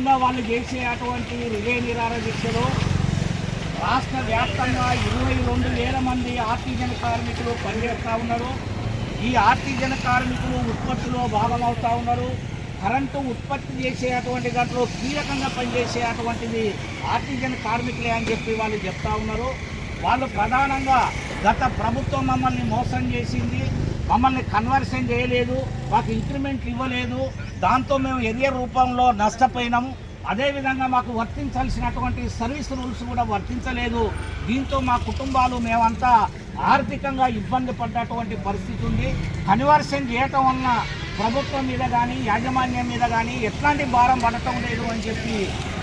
ప్రధానంగా వాళ్ళు చేసే అటువంటి రిలే నిరార దీక్షలో రాష్ట్ర వ్యాప్తంగా ఇరవై రెండు వేల మంది ఆర్టిజన్ కార్మికులు పనిచేస్తూ ఉన్నారు. ఈ ఆర్టిజన్ కార్మికులు ఉత్పత్తిలో భాగమవుతూ ఉన్నారు. కరెంటు ఉత్పత్తి చేసే అటువంటి దాంట్లో కీలకంగా పనిచేసే అటువంటిది ఆర్టిజన్ కార్మికులే అని చెప్పి వాళ్ళు చెప్తా ఉన్నారు. వాళ్ళు ప్రధానంగా గత ప్రభుత్వం మమ్మల్ని మోసం చేసింది. మమ్మల్ని కన్వర్షన్ చేయలేదు. మాకు ఇంక్రిమెంట్ ఇవ్వలేదు. దాంతో మేము ఎరియర్ రూపంలో నష్టపోయినాము. అదేవిధంగా మాకు వర్తించాల్సినటువంటి సర్వీస్ రూల్స్ కూడా వర్తించలేదు. దీంతో మా కుటుంబాలు మేమంతా ఆర్థికంగా ఇబ్బంది పడ్డటువంటి పరిస్థితి ఉంది. కన్వర్షన్ చేయటం వలన ప్రభుత్వం మీద కానీ యాజమాన్యం మీద కానీ ఎట్లాంటి భారం పడటం లేదు అని చెప్పి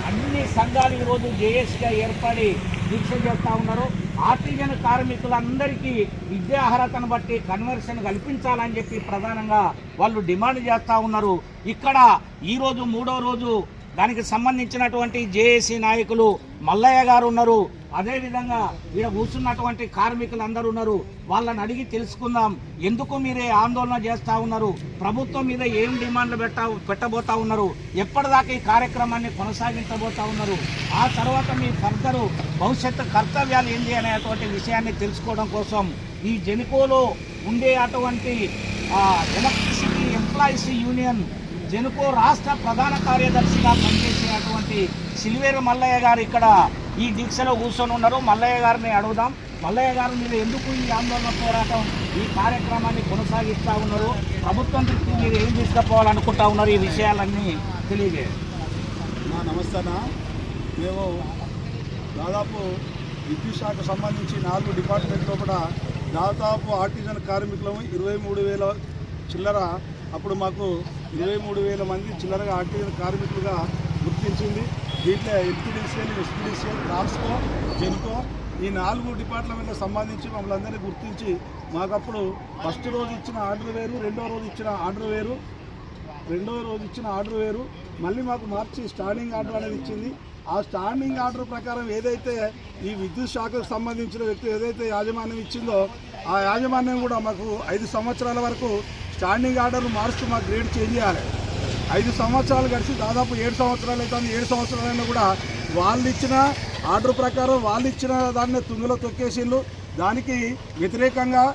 అన్ని సంఘాలు ఈరోజు జేఏసీగా ఏర్పడి దీక్ష చేస్తూ ఉన్నారు. ఆర్టిజన్ కార్మికులందరికీ విద్యా అర్హతను బట్టి కన్వర్షన్ కల్పించాలని చెప్పి ప్రధానంగా వాళ్ళు డిమాండ్ చేస్తూ ఉన్నారు. ఇక్కడ ఈరోజు మూడో రోజు దానికి సంబంధించినటువంటి జేఏసీ నాయకులు మల్లయ్య గారు ఉన్నారు. అదేవిధంగా ఇక్కడ కూర్చున్నటువంటి కార్మికులు అందరూ ఉన్నారు. వాళ్ళని అడిగి తెలుసుకుందాం. ఎందుకు మీరే ఆందోళన చేస్తూ ఉన్నారు? ప్రభుత్వం మీద ఏం డిమాండ్లు పెట్ట పెట్టబోతా ఉన్నారు? ఎప్పటిదాకా ఈ కార్యక్రమాన్ని కొనసాగించబోతా ఉన్నారు? ఆ తర్వాత మీ ఫర్దరు భవిష్యత్తు కర్తవ్యాలు ఏంటి అనేటువంటి విషయాన్ని తెలుసుకోవడం కోసం ఈ జెనికోలో ఉండే అటువంటి ఎలక్ట్రిసిటీ ఎంప్లాయీస్ యూనియన్ జెనుకో రాష్ట్ర ప్రధాన కార్యదర్శిగా పనిచేసే సిల్వేరు మల్లయ్య గారు ఇక్కడ ఈ దీక్షలో కూర్చొని ఉన్నారు. మల్లయ్య గారిని అడుగుదాం. మల్లయ్య గారు మీరు ఎందుకు ఈ ఆందోళన పోరాటం ఈ కార్యక్రమాన్ని కొనసాగిస్తూ ఉన్నారు? ప్రభుత్వం దృష్టికి మీరు ఏం తీసుకుపోవాలనుకుంటా ఉన్నారు? ఈ విషయాలన్నీ తెలియజేయండి. నా నమస్తేనా? మేము దాదాపు విద్యుత్ శాఖకు సంబంధించి నాలుగు డిపార్ట్మెంట్లో కూడా దాదాపు ఆర్టిజన్ కార్మికులము ఇరవై మూడు వేల చిల్లర. అప్పుడు మాకు ఇరవై మూడు వేల మంది చిల్లరగా ఆర్టిజన్ కార్మికులుగా గుర్తించింది దీంట్లో ఎల్పిడిసిఎల్ ఎస్పిడిసిఎల్ ట్రాన్స్కో జెన్కో ఈ నాలుగు డిపార్ట్మెంట్లకు సంబంధించి మమ్మల్ని అందరినీ గుర్తించి మాకప్పుడు ఫస్ట్ రోజు ఇచ్చిన ఆర్డర్ వేరు రెండో రోజు ఇచ్చిన ఆర్డర్ వేరు రెండో రోజు ఇచ్చిన ఆర్డర్ వేరు. మళ్ళీ మాకు మార్చి స్టాండింగ్ ఆర్డర్ అనేది ఇచ్చింది. ఆ స్టాండింగ్ ఆర్డర్ ప్రకారం ఏదైతే ఈ విద్యుత్ శాఖకు సంబంధించిన వ్యక్తి ఏదైతే యాజమాన్యం ఇచ్చిందో ఆ యాజమాన్యం కూడా మాకు ఐదు సంవత్సరాల వరకు స్టాండింగ్ ఆర్డర్లు మారుస్తూ మాకు గ్రేడ్ చేంజ్ చేయాలి. ఐదు సంవత్సరాలు గడిచి దాదాపు ఏడు సంవత్సరాలు అవుతుంది ఏడు సంవత్సరాలైనా కూడా వాళ్ళు ఇచ్చిన ఆర్డర్ ప్రకారం వాళ్ళు ఇచ్చిన దాన్ని తుంగలో తొక్కేసిండ్రు దానికి వ్యతిరేకంగా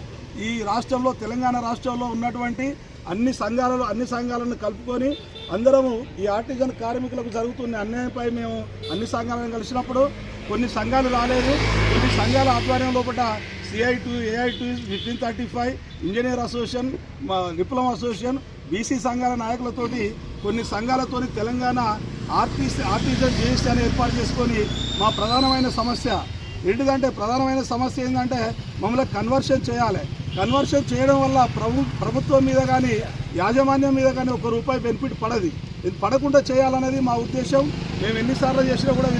ఈ రాష్ట్రంలో తెలంగాణ రాష్ట్రంలో ఉన్నటువంటి అన్ని సంఘాలలో అన్ని సంఘాలను కలుపుకొని అందరము ఈ ఆర్టిజన్ కార్మికులకు జరుగుతున్న అన్యాయంపై మేము అన్ని సంఘాలను కలిసినప్పుడు కొన్ని సంఘాలు రాలేదు. కొన్ని సంఘాల ఆధ్వర్యం లోపల CITU AITU fifteen thirty five engineer association మా డిప్లొమా అసోసియేషన్ బీసీ సంఘాల నాయకులతోటి కొన్ని సంఘాలతోని తెలంగాణ ఆర్టీసీ ఆర్టిజన్ జిఎస్టీ అని ఏర్పాటు చేసుకొని మా ప్రధానమైన సమస్య. ఏంటిదంటే ప్రధానమైన సమస్య ఏంటంటే మమ్మల్ని కన్వర్షన్ చేయాలి. కన్వర్షన్ చేయడం వల్ల ప్రభు ప్రభుత్వం మీద కానీ యాజమాన్యం మీద కానీ ఒక రూపాయి బెనిఫిట్ పడది. ఇది పడకుండా చేయాలనేది మా ఉద్దేశం. మేము ఎన్నిసార్లు చేసినా కూడా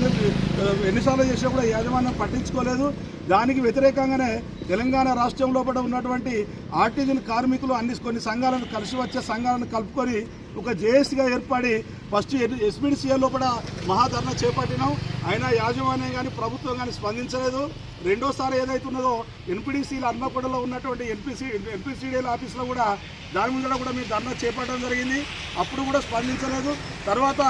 ఎన్నిసార్లు చేసినా కూడా యాజమాన్యం పట్టించుకోలేదు. దానికి వ్యతిరేకంగానే తెలంగాణ రాష్ట్రం లోపల ఉన్నటువంటి ఆర్టిజన్ కార్మికులు అన్ని కొన్ని సంఘాలను కలిసి వచ్చే సంఘాలను కలుపుకొని ఒక జేఏసీగా ఏర్పడి ఫస్ట్ ఎస్పీడీసీఎల్ లోపల మహాధరణ చేపట్టినాం. అయినా యాజమాన్యం కానీ ప్రభుత్వం కానీ స్పందించలేదు. రెండోసారి ఏదైతున్నదో ఎన్పిడిసిల అన్నకొండలో ఉన్నటువంటి ఎన్పిసి ఎన్పిసిడిఎల్ ఆఫీస్లో కూడా దాని ముందర కూడా మేము ధర్నా చేపట్టడం జరిగింది. అప్పుడు కూడా స్పందించలేదు. తర్వాత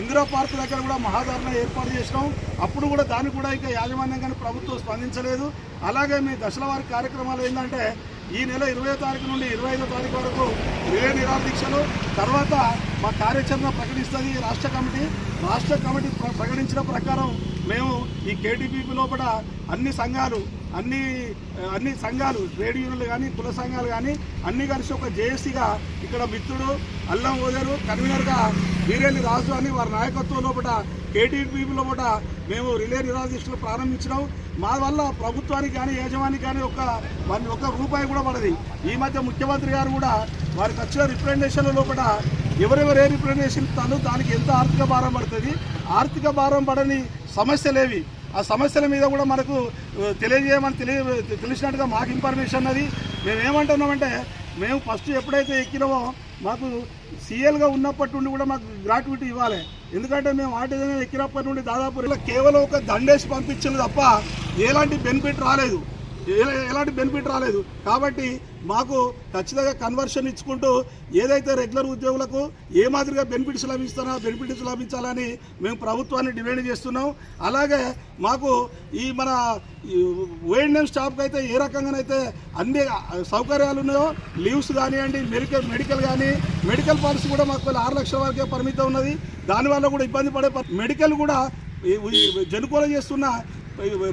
ఇందిరా పార్క్ దగ్గర కూడా మహాధారణ ఏర్పాటు చేసినాం. అప్పుడు కూడా దాన్ని కూడా ఇంకా యాజమాన్యం కానీ ప్రభుత్వం స్పందించలేదు. అలాగే మీ దశల వారి కార్యక్రమాలు ఏంటంటే ఈ నెల ఇరవై తారీఖు నుండి ఇరవై ఐదో తారీఖు వరకు రిలే నిరాదీక్షలు తర్వాత మా కార్యాచరణ ప్రకటిస్తుంది రాష్ట్ర కమిటీ. రాష్ట్ర కమిటీ ప్రకటించిన ప్రకారం మేము ఈ కేటీపీపీ లోపల అన్ని సంఘాలు అన్ని అన్ని సంఘాలు ట్రేడ్ యూనియన్లు కానీ కుల సంఘాలు కానీ అన్ని కలిసి ఒక జేఏసీగా ఇక్కడ మిత్రుడు అల్లం ఓదరు కన్వీనర్గా వీరేని రాజు అని వారి నాయకత్వం లోపల కేటీపీపీ లోపల మేము రిలే నిరాదీక్షలు ప్రారంభించినాం. మా వల్ల ప్రభుత్వానికి కానీ యజమానికి కానీ ఒక వన్ ఒక రూపాయి కూడా పడది. ఈ మధ్య ముఖ్యమంత్రి గారు కూడా వారికి వచ్చిన రిప్రజెంటేషన్ల లోపల ఎవరెవరు ఏ రిప్రజెంటేషన్ ఇస్తానో దానికి ఎంత ఆర్థిక భారం పడుతుంది? ఆర్థిక భారం పడని సమస్యలేవి? ఆ సమస్యల మీద కూడా మనకు తెలియజేయమని తెలియ తెలిసినట్టుగా మాకు ఇన్ఫర్మేషన్ అది మేము ఏమంటున్నామంటే మేము ఫస్ట్ ఎప్పుడైతే ఎక్కినామో మాకు సీఎల్గా ఉన్నప్పటి నుండి కూడా మాకు గ్రాట్యుటీ ఇవ్వాలి. ఎందుకంటే మేము ఆర్టిజన్ ఎక్కినప్పటి నుండి దాదాపు ఇలా కేవలం ఒక దండేసి పంపించింది తప్ప ఎలాంటి బెనిఫిట్ రాలేదు. ఎలాంటి బెనిఫిట్ రాలేదు. కాబట్టి మాకు ఖచ్చితంగా కన్వర్షన్ ఇచ్చుకుంటూ ఏదైతే రెగ్యులర్ ఉద్యోగులకు ఏ మాదిరిగా బెనిఫిట్స్ లభిస్తానో బెనిఫిట్స్ లభించాలని మేము ప్రభుత్వాన్ని డిమాండ్ చేస్తున్నాం. అలాగే మాకు ఈ మన ఓఎన్ఎం స్టాఫ్కి అయితే ఏ రకంగానైతే అన్ని సౌకర్యాలు ఉన్నాయో లీవ్స్ కానివ్వండి మెడికల్ మెడికల్ కానీ మెడికల్ పాలసీ కూడా మాకు ఆరు లక్షల వరకే పరిమితం ఉన్నది. దానివల్ల కూడా ఇబ్బంది పడే మెడికల్ కూడా జనుకోలు చేస్తున్న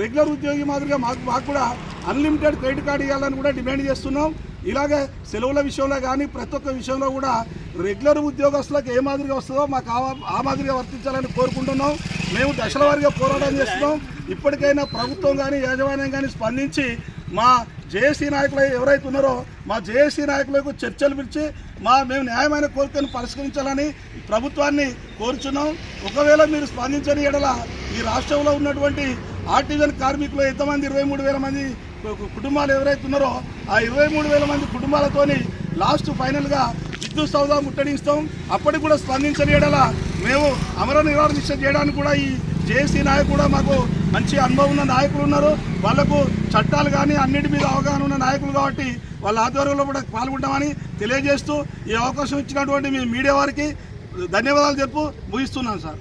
రెగ్యులర్ ఉద్యోగి మాదిరిగా మాకు మాకు కూడా అన్లిమిటెడ్ క్రెడిట్ కార్డు ఇవ్వాలని కూడా డిమాండ్ చేస్తున్నాం. ఇలాగే సెలవుల విషయంలో కానీ ప్రతి ఒక్క విషయంలో కూడా రెగ్యులర్ ఉద్యోగస్తులకు ఏ మాదిరిగా వస్తుందో మాకు ఆ ఆ మాదిరిగా వర్తించాలని కోరుకుంటున్నాం. మేము దశల వారీగా పోరాటం చేస్తున్నాం. ఇప్పటికైనా ప్రభుత్వం కానీ యాజమాన్యం కానీ స్పందించి మా జేఏసీ నాయకులు ఎవరైతే ఉన్నారో మా జేఏసీ నాయకులకు చర్చలు పిలిచి మా మేము న్యాయమైన కోరికను పరిష్కరించాలని ప్రభుత్వాన్ని కోరుచున్నాం. ఒకవేళ మీరు స్పందించని ఎడల ఈ రాష్ట్రంలో ఉన్నటువంటి ఆర్టిజన్ కార్మికులు ఎంతమంది? ఇరవై మూడు వేల మంది కుటుంబాలు ఎవరైతే ఉన్నారో ఆ ఇరవై మూడు వేల మంది కుటుంబాలతోని లాస్ట్ ఫైనల్గా విద్యుత్ సౌదా ముట్టడిస్తాం అప్పటికి కూడా స్పందించని ఎడల మేము అమర నివారణ దీక్ష చేయడానికి కూడా ఈ జేఏసీ నాయకులు కూడా మాకు మంచి అనుభవం ఉన్న నాయకులు ఉన్నారు. వాళ్ళకు చట్టాలు కానీ అన్నిటి మీద అవగాహన ఉన్న నాయకులు కాబట్టి వాళ్ళ ఆధ్వర్యంలో కూడా పాల్గొంటామని తెలియజేస్తూ ఈ అవకాశం ఇచ్చినటువంటి మీ మీడియా వారికి ధన్యవాదాలు చెప్పు. ముగిస్తున్నాను సార్.